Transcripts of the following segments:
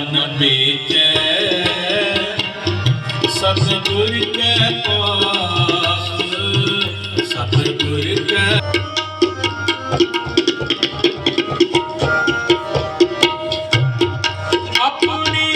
ਮਨ ਬੇਚੈ ਸਤਿਗੁਰ ਕੈ ਪਾਸ ਸਤਿਗੁਰ ਕੈ ਆਪਣੀ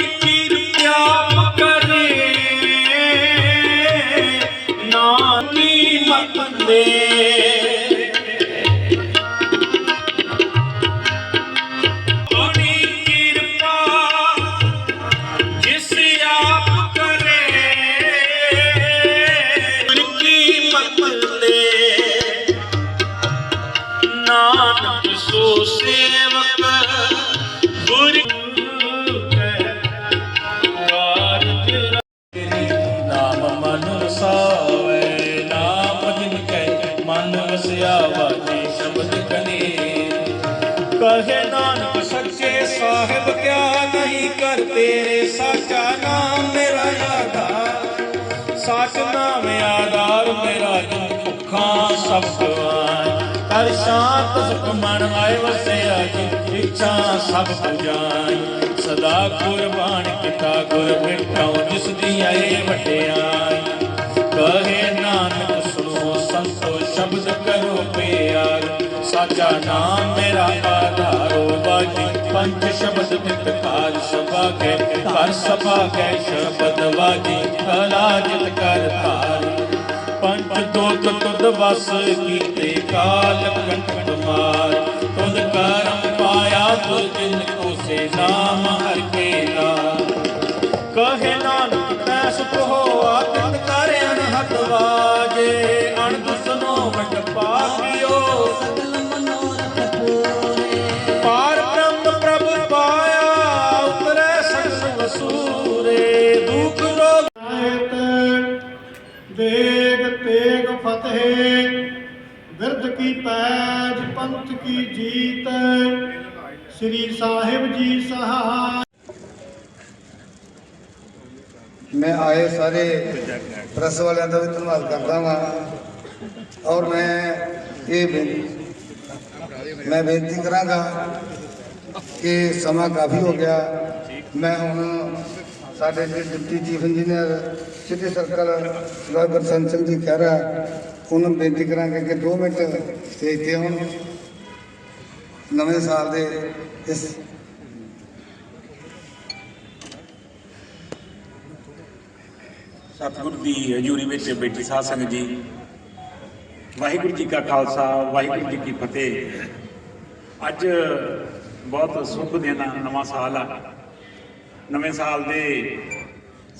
ਕਹੇ ਨਾਨਕ ਸੱਚੇ ਸਾਹਿਬ, ਕਿਆ ਨਹੀਂ ਕਰ ਤੇਰੇ ਸਾਚਾ ਨਾਮ ਮੇਰਾ ਆਧਾਰ ਸਾਚ ਨਾਮ ਆਧਾਰ ਮੇਰਾ ਜਿਨ ਭੁੱਖਾਂ ਸਭ ਗਵਾਏ ਕਰ ਸ਼ਾਂਤ ਸੁਖ ਮਨ ਆਏ ਵਸਿਆ ਜਿਨ ਇੱਛਾ ਸਭ ਪੁਜਾਈ ਸਦਾ ਕੁਰਬਾਨ ਕੀਤਾ ਗੁਰ ਮਿਟਾਉ ਜਿਸ ਦੀ ਆਏ ਵਟਿਆਈ ਕਹੇ ਨਾਨਕ ਸੁਣੋ ਸੰਤੋ ਸ਼ਬਦ ਕਰੋ ਪਿਆਰ। ਸਾਚਾ ਨਾਮ ਮੇਰਾ ਆਧਾਰੋ ਬਾਜੀ ਪੰਜ ਸ਼ਬਦ ਨਿਤ ਸਭਾ ਕੇ, ਘਰ ਸਭਾ ਕੇ ਸ਼ਬਦ ਵਾਜੀ, ਕਲਾ ਕਰ ਧਾਰੀ। ਪੰਜ ਦੋਤ ਤੁਧ ਵਸ ਕੀਤੇ ਕਾਲ ਕੰਠ ਮਾਰ। ਤੁਧ ਕਰਮ ਪਾਇਆ ਤੁਧ ਜਿਨ ਕੋ ਸੇ ਨਾਮ ਹਰ ਕੇ ਨਾਮ ਕਹੇ ਨਾਨਕ ਤੈ ਸੁਖ ਹੋਆ ਫਤਿਹ ਕੀ ਪੈਜ, ਪੰਥ ਕੀ ਜੀਤ, ਸ੍ਰੀ ਸਾਹਿਬ ਜੀ ਸਹਾਇ ਮੈਂ ਆਏ ਸਾਰੇ ਪ੍ਰੈਸ ਵਾਲਿਆਂ ਦਾ ਵੀ ਧੰਨਵਾਦ ਕਰਦਾ ਹਾਂ ਔਰ ਮੈਂ ਇਹ ਬੇ- ਮੈਂ ਬੇਨਤੀ ਕਰਾਂਗਾ ਕਿ ਸਮਾਂ ਕਾਫੀ ਹੋ ਗਿਆ। ਮੈਂ ਹੁਣ ਸਾਡੇ ਜਿਹੜੇ deputy chief engineer city circle Sardar Singh ji Khaira ਉਹਨਾਂ ਨੂੰ ਬੇਨਤੀ ਕਰਾਂਗੇ ਕਿ 2 ਮਿੰਟ ਸਟੇਜ ਤੇ ਆਉਣ। ਨਵੇਂ ਸਾਲ ਦੇ ਇਸ ਸਤਿਗੁਰ ਦੀ ਹਜ਼ੂਰੀ ਵਿੱਚ ਬੈਠੀ ਸਾਧ ਸੰਗਤ ਜੀ, ਵਾਹਿਗੁਰੂ ਜੀ ਕਾ ਖਾਲਸਾ, ਵਾਹਿਗੁਰੂ ਜੀ ਕੀ ਫਤਿਹ। ਅੱਜ ਬਹੁਤ ਸੁੱਖ ਦਿਨ ਆ ਨਵਾਂ ਸਾਲ ਆ। ਨਵੇਂ ਸਾਲ ਦੇ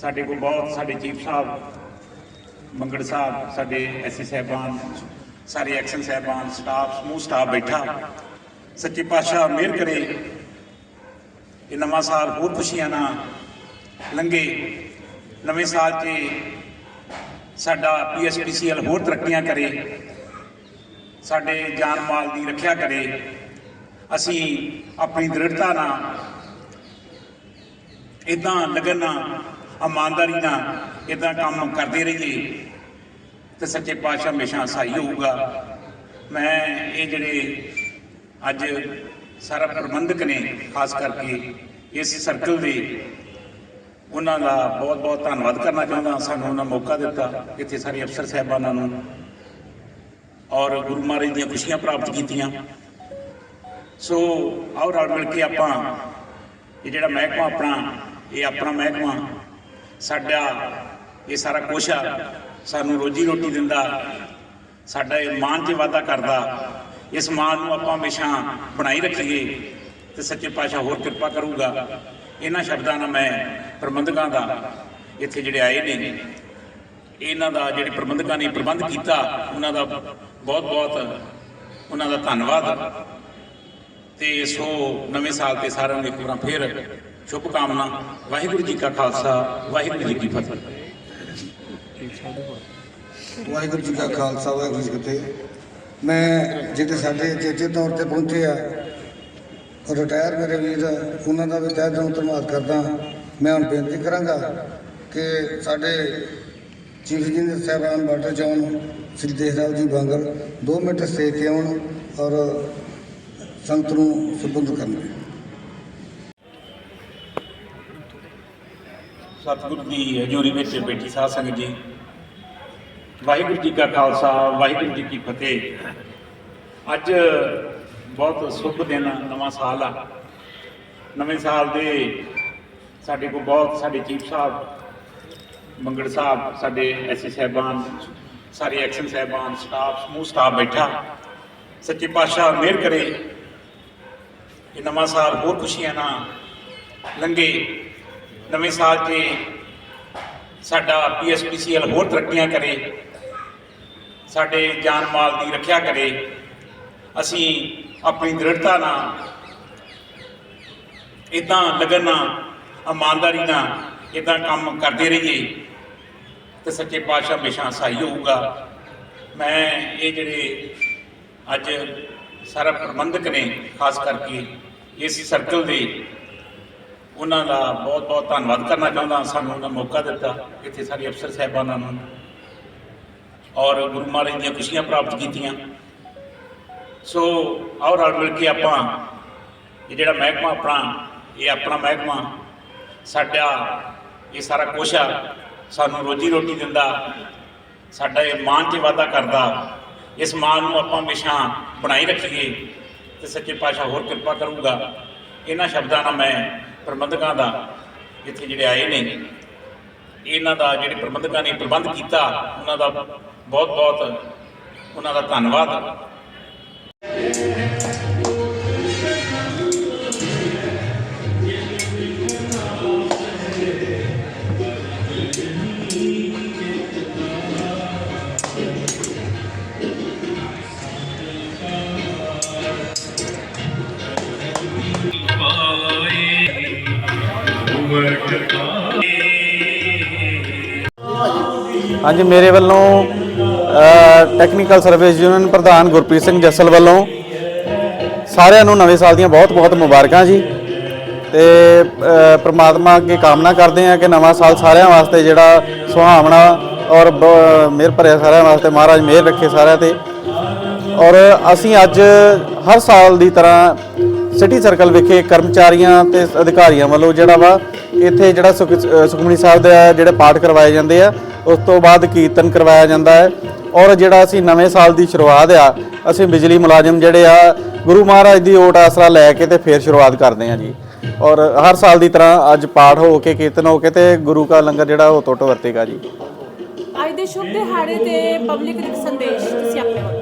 ਸਾਡੇ ਕੋਲ ਬਹੁਤ ਸਾਡੇ ਚੀਫ ਸਾਹਿਬ ਮੰਗੜ ਸਾਹਿਬ, ਸਾਡੇ ਐਸਸੀ ਸਾਹਿਬਾਨ, ਸਾਰੇ ਐਕਸ਼ਨ ਸਾਹਿਬਾਨ, ਸਟਾਫ, ਸਮੂਹ ਸਟਾਫ ਬੈਠਾ। ਸੱਚੇ ਪਾਤਸ਼ਾਹ ਮਿਹਰ ਕਰੇ, ਇਹ ਨਵਾਂ ਸਾਲ ਹੋਰ ਖੁਸ਼ੀਆਂ ਨਾਲ ਲੰਘੇ। ਨਵੇਂ ਸਾਲ 'ਚ ਸਾਡਾ ਪੀਐਸਪੀਸੀਐਲ ਹੋਰ ਤਰੱਕੀਆਂ ਕਰੇ, ਸਾਡੇ ਜਾਨ ਮਾਲ ਦੀ ਰੱਖਿਆ ਕਰੇ। ਅਸੀਂ ਆਪਣੀ ਦ੍ਰਿੜਤਾ ਨਾਲ ਇਦਾਂ ਲਗਨ ਨਾਲ, ਇਮਾਨਦਾਰੀ ਨਾਲ ਇਦਾਂ ਕੰਮ ਕਰਦੇ ਰਹੀਏ ਤੇ ਸੱਚੇ ਪਾਤਸ਼ਾਹ ਹਮੇਸ਼ਾ ਸਹਾਈ ਹੋਊਗਾ। ਮੈਂ ਇਹ ਜਿਹੜੇ ਅੱਜ ਸਾਰਾ ਪ੍ਰਬੰਧਕ ਨੇ, ਖਾਸ ਕਰਕੇ ਇਸ ਸਰਕਲ ਦੇ, ਉਹਨਾਂ ਦਾ ਬਹੁਤ ਬਹੁਤ ਧੰਨਵਾਦ ਕਰਨਾ ਚਾਹੁੰਦਾ ਸਾਨੂੰ ਉਹਨਾਂ ਮੌਕਾ ਦਿੱਤਾ, ਇੱਥੇ ਸਾਰੇ ਅਫਸਰ ਸਾਹਿਬਾਨਾਂ ਨੂੰ ਔਰ ਗੁਰੂ ਮਹਾਰਾਜ ਦੀਆਂ ਖੁਸ਼ੀਆਂ ਪ੍ਰਾਪਤ ਕੀਤੀਆਂ। ਸੋ ਆਓ ਰਲ ਮਿਲ ਕੇ ਆਪਾਂ, ਇਹ ਜਿਹੜਾ ਮਹਿਕਮਾ ਆਪਣਾ, ਇਹ ਆਪਣਾ ਮਹਿਕਮਾ, ਸਾਡਾ ਇਹ ਸਾਰਾ ਕੁਛ ਆ। ਸਾਨੂੰ ਰੋਜੀ ਰੋਟੀ ਦਿੰਦਾ। ਸਾਡਾ ਇਹ ਮਾਨ 'ਚ ਵਾਧਾ ਕਰਦਾ। ਇਸ ਮਾਨ ਨੂੰ ਆਪਾਂ ਹਮੇਸ਼ਾ ਬਣਾਈ ਰੱਖੀਏ ਤੇ ਸੱਚੇ ਪਾਤਸ਼ਾਹ ਹੋਰ ਕਿਰਪਾ ਕਰੂਗਾ। ਇਹਨਾਂ ਸ਼ਬਦਾਂ ਨਾਲ ਮੈਂ ਪ੍ਰਬੰਧਕਾਂ ਦਾ ਇੱਥੇ ਜਿਹੜੇ ਆਏ ਨੇ, ਇਹਨਾਂ ਦਾ ਜਿਹੜੇ ਪ੍ਰਬੰਧਕਾਂ ਨੇ ਪ੍ਰਬੰਧ ਕੀਤਾ, ਉਹਨਾਂ ਦਾ ਬਹੁਤ ਬਹੁਤ ਉਹਨਾਂ ਦਾ ਧੰਨਵਾਦ। ਤੇ ਸੋ ਨਵੇਂ ਸਾਲ ਤੇ ਸਾਰਿਆਂ ਨੂੰ ਇੱਕ ਵਾਰ ਫੇਰ ਸ਼ੁਭ ਕਾਮਨਾ ਵਾਹਿਗੁਰੂ ਜੀ ਕਾ ਖਾਲਸਾ, ਵਾਹਿਗੁਰੂ ਜੀ ਕੀ ਫਤਿਹ। ਵਾਹਿਗੁਰੂ ਜੀ ਕਾ ਖਾਲਸਾ ਵਾਹਿਗੁਰੂ ਜੀ ਕੀ ਫਤਿਹ। ਮੈਂ ਜਿਹੜੇ ਸਾਡੇ ਚੇਚੇ ਤੌਰ ਤੇ ਪਹੁੰਚੇ ਆ ਰਿਟਾਇਰ ਮੇਰੇ ਵੀਰ ਉਹਨਾਂ ਦਾ ਵੀ ਤਹਿ ਦਿਲੋਂ ਧੰਨਵਾਦ ਕਰਦਾ ਮੈਂ ਹੁਣ ਬੇਨਤੀ ਕਰਾਂਗਾ ਕਿ ਸਾਡੇ ਚੀਫ ਇੰਜੀਨੀਅਰ ਸਾਹਿਬਾਨ ਬਾਰਡਰ ਚੌਨ ਸ੍ਰੀ ਦੇਹਰਾਜ ਜੀ ਬਾਂਗਰ 2 ਮਿੰਟ ਸਟੇ ਕੇ ਆਉਣ ਔਰ ਸੰਗਤ ਨੂੰ ਸੰਬੋਧਨ ਕਰਨ। ਸਤਿਗੁਰੂ ਦੀ ਹਜ਼ੂਰੀ ਵਿੱਚ ਬੈਠੀ ਸਾਧ ਸੰਗਤ ਜੀ। ਵਾਹਿਗੁਰੂ ਜੀ ਕਾ ਖਾਲਸਾ, ਵਾਹਿਗੁਰੂ ਜੀ ਕੀ ਫਤਿਹ। ਅੱਜ ਬਹੁਤ ਸ਼ੁਭ ਦਿਨ, ਨਵਾਂ ਸਾਲ ਆ। ਨਵੇਂ ਸਾਲ ਦੇ ਸਾਡੇ ਕੋਲ ਬਹੁਤ, ਸਾਡੇ ਚੀਫ ਸਾਹਿਬ, ਮੰਗੜ ਸਾਹਿਬ, ਸਾਡੇ ਐਸੀ ਸਾਹਿਬਾਨ, ਸਾਰੇ ਐਕਸ਼ਨ ਸਾਹਿਬਾਨ, ਸਟਾਫ, ਸਮੂਹ ਸਟਾਫ ਬੈਠਾ। ਸੱਚੇ ਪਾਤਸ਼ਾਹ ਮਿਹਰ ਕਰੇ ਇਹ ਨਵਾਂ ਸਾਲ ਹੋਰ ਖੁਸ਼ੀਆਂ ਨਾਲ ਲੰਘੇ। ਨਵੇਂ ਸਾਲ 'ਚ ਸਾਡਾ ਪੀਐਸਪੀਸੀਐਲ ਹੋਰ ਤਰੱਕੀਆਂ ਕਰੇ। ਸਾਡੇ ਜਾਨ ਮਾਲ ਦੀ ਰੱਖਿਆ ਕਰੇ। ਅਸੀਂ ਆਪਣੀ ਦ੍ਰਿੜਤਾ ਨਾਲ ਇਦਾਂ ਲਗਨ ਨਾਲ, ਇਮਾਨਦਾਰੀ ਨਾਲ ਇਦਾਂ ਕੰਮ ਕਰਦੇ ਰਹੀਏ ਤੇ ਸੱਚੇ ਪਾਤਸ਼ਾਹ ਹਮੇਸ਼ਾ ਸਹਾਈ ਹੋਊਗਾ। ਮੈਂ ਇਹ ਜਿਹੜੇ ਅੱਜ ਸਾਰਾ ਪ੍ਰਬੰਧਕ ਨੇ, ਖਾਸ ਕਰਕੇ ਏਸੀ ਸਰਕਲ ਦੇ, ਉਹਨਾਂ ਦਾ ਬਹੁਤ ਬਹੁਤ ਧੰਨਵਾਦ ਕਰਨਾ ਚਾਹੁੰਦਾ। ਸਾਨੂੰ ਉਹਨਾਂ ਮੌਕਾ ਦਿੱਤਾ। ਇੱਥੇ ਸਾਰੇ ਅਫਸਰ ਸਾਹਿਬਾਨਾਂ ਨੂੰ ਔਰ ਗੁਰੂ ਮਹਾਰਾਜ ਦੀਆਂ ਖੁਸ਼ੀਆਂ ਪ੍ਰਾਪਤ ਕੀਤੀਆਂ। ਸੋ ਆਓ ਰਲ ਮਿਲ ਕੇ ਆਪਾਂ ਇਹ ਜਿਹੜਾ ਮਹਿਕਮਾ ਆਪਣਾ, ਇਹ ਆਪਣਾ ਮਹਿਕਮਾ, ਸਾਡਾ ਇਹ ਸਾਰਾ ਕੁਛ ਆ, ਸਾਨੂੰ ਰੋਜੀ ਰੋਟੀ ਦਿੰਦਾ, ਸਾਡਾ ਇਹ ਮਾਨ 'ਚ ਵਾਧਾ ਕਰਦਾ, ਇਸ ਮਾਨ ਨੂੰ ਆਪਾਂ ਹਮੇਸ਼ਾ ਬਣਾਈ ਰੱਖੀਏ ਤੇ ਸੱਚੇ ਪਾਤਸ਼ਾਹ ਹੋਰ ਕਿਰਪਾ ਕਰੂਗਾ। ਇਹਨਾਂ ਸ਼ਬਦਾਂ ਨਾਲ ਮੈਂ ਪ੍ਰਬੰਧਕਾਂ ਦਾ ਇੱਥੇ ਜਿਹੜੇ ਆਏ ਨੇ, ਇਹਨਾਂ ਦਾ ਜਿਹੜੇ ਪ੍ਰਬੰਧਕਾਂ ਨੇ ਪ੍ਰਬੰਧ ਕੀਤਾ, ਉਹਨਾਂ ਦਾ ਬਹੁਤ ਬਹੁਤ ਉਹਨਾਂ ਦਾ ਧੰਨਵਾਦ। ਹਾਂਜੀ ਮੇਰੇ ਵੱਲੋਂ ਟੈਕਨੀਕਲ ਸਰਵਿਸ ਯੂਨੀਅਨ ਪ੍ਰਧਾਨ ਗੁਰਪ੍ਰੀਤ ਸਿੰਘ ਜੱਸਲ ਵੱਲੋਂ ਸਾਰਿਆਂ ਨੂੰ ਨਵੇਂ ਸਾਲ ਦੀਆਂ ਬਹੁਤ-ਬਹੁਤ ਮੁਬਾਰਕਾਂ ਜੀ। ਤੇ ਅ, ਪ੍ਰਮਾਤਮਾ ਅੱਗੇ ਕਾਮਨਾ ਕਰਦੇ ਹਾਂ ਕਿ ਨਵਾਂ ਸਾਲ ਸਾਰਿਆਂ ਵਾਸਤੇ ਜਿਹੜਾ ਸੁਹਾਵਣਾ ਔਰ ਬ- ਮਿਹਰ ਭਰਿਆ ਸਾਰਿਆਂ ਵਾਸਤੇ ਮਹਾਰਾਜ ਮਿਹਰ ਰੱਖੇ ਸਾਰਿਆਂ ਤੇ। ਔਰ ਅਸੀਂ ਅੱਜ ਹਰ ਸਾਲ ਦੀ ਤਰ੍ਹਾਂ ਸਿਟੀ ਸਰਕਲ ਵਿਖੇ ਕਰਮਚਾਰੀਆਂ ਤੇ ਅਧਿਕਾਰੀਆਂ ਵੱਲੋਂ ਜਿਹੜਾ ਵਾ ਇੱਥੇ ਜਿਹੜਾ ਸੁਖ- ਸੁਖਮਨੀ ਸਾਹਿਬ ਦੇ ਜਿਹੜੇ ਪਾਠ ਕਰਵਾਏ ਜਾਂਦੇ ਆ ਉਸ ਤੋਂ ਬਾਅਦ ਕੀਰਤਨ ਕਰਵਾਇਆ ਜਾਂਦਾ ਹੈ। ਔਰ ਜਿਹੜਾ ਅਸੀਂ ਨਵੇਂ ਸਾਲ ਦੀ ਸ਼ੁਰੂਆਤ ਆ ਅਸੀਂ ਬਿਜਲੀ ਮੁਲਾਜ਼ਮ ਜਿਹੜੇ ਆ ਗੁਰੂ ਮਹਾਰਾਜ ਦੀ ਓਟ ਆਸਰਾ ਲੈ ਕੇ ਤੇ ਫੇਰ ਸ਼ੁਰੂਆਤ ਕਰਦੇ ਆ ਜੀ। ਔਰ ਹਰ ਸਾਲ ਦੀ ਤਰ੍ਹਾਂ ਅੱਜ ਪਾਠ ਹੋ ਕੇ ਕੀਰਤਨ ਹੋ ਕੇ ਤੇ ਗੁਰੂ ਕਾ ਲੰਗਰ ਜਿਹੜਾ ਉਹ ਟੁੱਟ ਵਰਤੇਗਾ ਜੀ। ਅੱਜ ਦੇ ਸ਼ੁਭ ਦਿਹਾੜੇ ਤੇ ਪਬਲਿਕ ਇੱਕ ਸੰਦੇਸ਼ ਤੁਸੀਂ ਆਪਣੇ ਵੱਲੋਂ।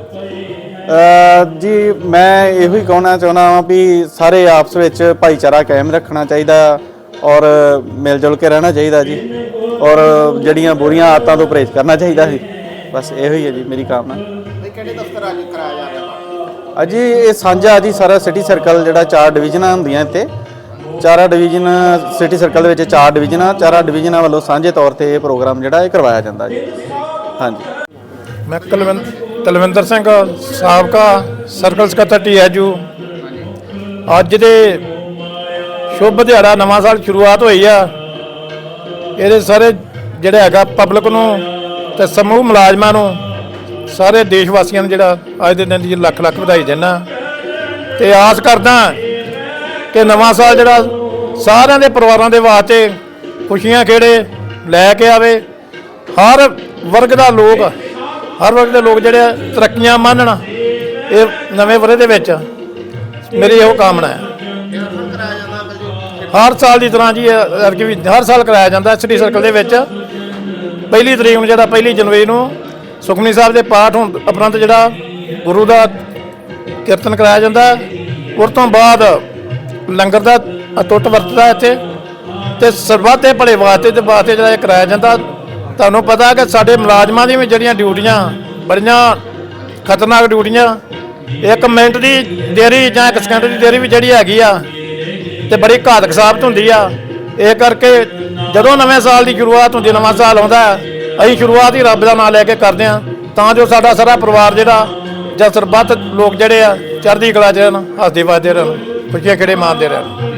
ਜੀ ਮੈਂ ਇਹੋ ਹੀ ਕਹਿਣਾ ਚਾਹੁੰਦਾ ਹਾਂ ਵੀ ਸਾਰੇ ਆਪਸ ਵਿੱਚ ਭਾਈਚਾਰਾ ਕਾਇਮ ਰੱਖਣਾ ਚਾਹੀਦਾ ਔਰ ਮਿਲ ਜੁਲ ਕੇ ਰਹਿਣਾ ਚਾਹੀਦਾ ਜੀ। ਔਰ ਜਿਹੜੀਆਂ ਬੁਰੀਆਂ ਆਦਤਾਂ ਤੋਂ ਪਰਹੇਜ਼ ਕਰਨਾ ਚਾਹੀਦਾ ਜੀ। ਬਸ ਇਹੋ ਹੀ ਹੈ ਜੀ ਮੇਰੀ ਕਾਮਨਾ। ਕਿਹੜੇ ਦਫ਼ਤਰ ਅੱਜ ਕਰਾਇਆ ਜਾਂਦਾ ਅਜੀ ਇਹ ਸਾਂਝਾ ਜੀ ਸਾਰਾ ਸਿਟੀ ਸਰਕਲ ਜਿਹੜਾ ਚਾਰ ਡਿਵੀਜ਼ਨਾਂ ਹੁੰਦੀਆਂ ਇੱਥੇ। ਚਾਰਾਂ ਡਿਵੀਜ਼ਨ ਸਿਟੀ ਸਰਕਲ ਦੇ ਵਿੱਚ ਚਾਰ ਡਿਵੀਜ਼ਨਾਂ ਚਾਰਾਂ ਡਿਵੀਜ਼ਨਾਂ ਵੱਲੋਂ ਸਾਂਝੇ ਤੌਰ ਤੇ ਇਹ ਪ੍ਰੋਗਰਾਮ ਜਿਹੜਾ ਇਹ ਕਰਵਾਇਆ ਜਾਂਦਾ ਜੀ। ਹਾਂਜੀ। ਮੈਂ ਕੁਲਵਿੰਦ ਤਲਵਿੰਦਰ ਸਿੰਘ ਸਾਬਕਾ ਸਰਕਲ ਸਕੱਤਰ ਟੀਐਜੂ ਅੱਜ ਦੇ ਸ਼ੁਭ ਦਿਹਾੜਾ ਨਵਾਂ ਸਾਲ ਸ਼ੁਰੂਆਤ ਹੋਈ ਆ। ਇਹਦੇ ਸਾਰੇ ਜਿਹੜਾ ਹੈਗਾ ਪਬਲਿਕ ਨੂੰ ਤੇ ਸਮੂਹ ਮੁਲਾਜ਼ਮਾਂ ਨੂੰ ਸਾਰੇ ਦੇਸ਼ ਵਾਸੀਆਂ ਨੂੰ ਜਿਹੜਾ ਅੱਜ ਦੇ ਦਿਨ ਦੀ ਲੱਖ ਲੱਖ ਵਧਾਈ ਦਿੰਦਾ। ਤੇ ਆਸ ਕਰਦਾ ਕਿ ਨਵਾਂ ਸਾਲ ਜਿਹੜਾ ਸਾਰਿਆਂ ਦੇ ਪਰਿਵਾਰਾਂ ਦੇ ਵਾਸਤੇ ਖੁਸ਼ੀਆਂ ਖੇੜੇ ਲੈ ਕੇ ਆਵੇ। ਹਰ ਵਰਗ ਦਾ ਲੋਕ ਹਰ ਵਰਗ ਦੇ ਲੋਕ ਜਿਹੜੇ ਆ, ਤਰੱਕੀਆਂ ਮੰਨਣ ਇਹ ਨਵੇਂ ਵਰੇ ਦੇ ਵਿੱਚ ਮੇਰੀ ਇਹੋ ਕਾਮਨਾ ਹੈ। ਹਰ ਸਾਲ ਦੀ ਤਰ੍ਹਾਂ ਜੀ ਹਰ ਸਾਲ ਕਰਾਇਆ ਜਾਂਦਾ ਸਿਟੀ ਸਰਕਲ ਦੇ ਵਿੱਚ। ਪਹਿਲੀ ਤਰੀਕ ਨੂੰ ਜਿਹੜਾ ਪਹਿਲੀ ਜਨਵਰੀ ਨੂੰ ਸੁਖਮਨੀ ਸਾਹਿਬ ਦੇ ਪਾਠ ਹੋਣ ਉਪਰੰਤ ਜਿਹੜਾ ਗੁਰੂ ਦਾ ਕੀਰਤਨ ਕਰਾਇਆ ਜਾਂਦਾ, ਉਸ ਤੋਂ ਬਾਅਦ ਲੰਗਰ ਦਾ ਟੁੱਟ ਵਰਤਦਾ ਇੱਥੇ ਤੇ ਸਰਬੱਤ ਦੇ ਭਲੇ ਵਾਸਤੇ ਤੇ ਵਾਸਤੇ ਜਿਹੜਾ ਇਹ ਕਰਾਇਆ ਜਾਂਦਾ। ਤੁਹਾਨੂੰ ਪਤਾ ਕਿ ਸਾਡੇ ਮੁਲਾਜ਼ਮਾਂ ਦੀਆਂ ਵੀ ਜਿਹੜੀਆਂ ਡਿਊਟੀਆਂ, ਬੜੀਆਂ ਖਤਰਨਾਕ ਡਿਊਟੀਆਂ, ਇੱਕ ਮਿੰਟ ਦੀ ਦੇਰੀ ਜਾਂ ਇੱਕ ਸਕਿੰਟ ਦੀ ਦੇਰੀ ਵੀ ਜਿਹੜੀ ਹੈਗੀ ਆ, ਤੇ ਬੜੀ ਘਾਤਕ ਸਾਬਤ ਹੁੰਦੀ ਆ। ਇਹ ਕਰਕੇ ਜਦੋਂ ਨਵੇਂ ਸਾਲ ਦੀ ਸ਼ੁਰੂਆਤ ਹੁੰਦੀ ਨਵਾਂ ਸਾਲ ਆਉਂਦਾ ਹੈ, ਅਸੀਂ ਸ਼ੁਰੂਆਤ ਹੀ ਰੱਬ ਦਾ ਨਾਮ ਲੈ ਕੇ ਕਰਦੇ ਆ ਤਾਂ ਜੋ ਸਾਡਾ ਸਾਰਾ ਪਰਿਵਾਰ ਜਿਹੜਾ ਜਾਂ ਸਰਬੱਤ ਲੋਕ ਜਿਹੜੇ ਆ ਚੜ੍ਹਦੀ ਕਲਾ ਚ ਰਹਿਣ ਹੱਸਦੇ ਵੱਜਦੇ ਰਹਿਣ ਖੁਸ਼ੀਆਂ ਖੇੜੇ ਮਾਰਦੇ ਰਹਿਣ।